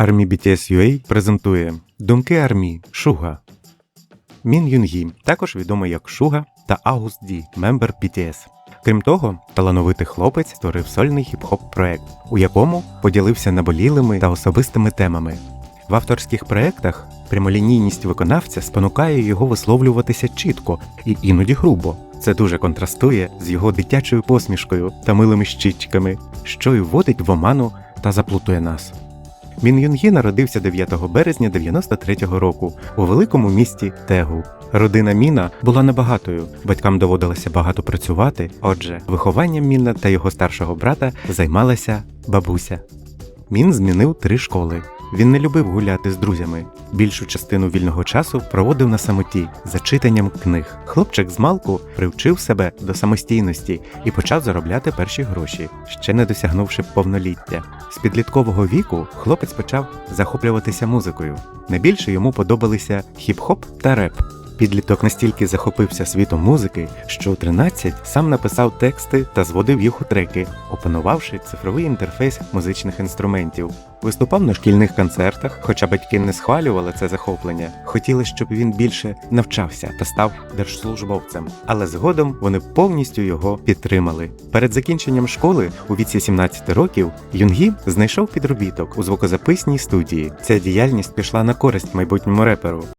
Армі BTS UA презентує Думки армії Шуга. Мін Юнгі, також відомий як Шуга та Аугуст Ді, мембер BTS. Крім того, талановитий хлопець створив сольний хіп-хоп проект, у якому поділився наболілими та особистими темами. В авторських проектах прямолінійність виконавця спонукає його висловлюватися чітко і іноді грубо. Це дуже контрастує з його дитячою посмішкою та милими щічками, що й вводить в оману та заплутує нас. Мін Юнгі народився 9 березня 93-го року у великому місті Тегу. Родина Міна була небагатою, батькам доводилося багато працювати. Отже, вихованням Міна та його старшого брата займалася бабуся. Мін змінив три школи. Він не любив гуляти з друзями. Більшу частину вільного часу проводив на самоті за читанням книг. Хлопчик з малку привчив себе до самостійності і почав заробляти перші гроші, ще не досягнувши повноліття. З підліткового віку хлопець почав захоплюватися музикою. Найбільше йому подобалися хіп-хоп та реп. Підліток настільки захопився світом музики, що у 13 сам написав тексти та зводив їх у треки, опанувавши цифровий інтерфейс музичних інструментів. Виступав на шкільних концертах, хоча батьки не схвалювали це захоплення, хотіли, щоб він більше навчався та став держслужбовцем. Але згодом вони повністю його підтримали. Перед закінченням школи у віці 17 років Юнгі знайшов підробіток у звукозаписній студії. Ця діяльність пішла на користь майбутньому реперу.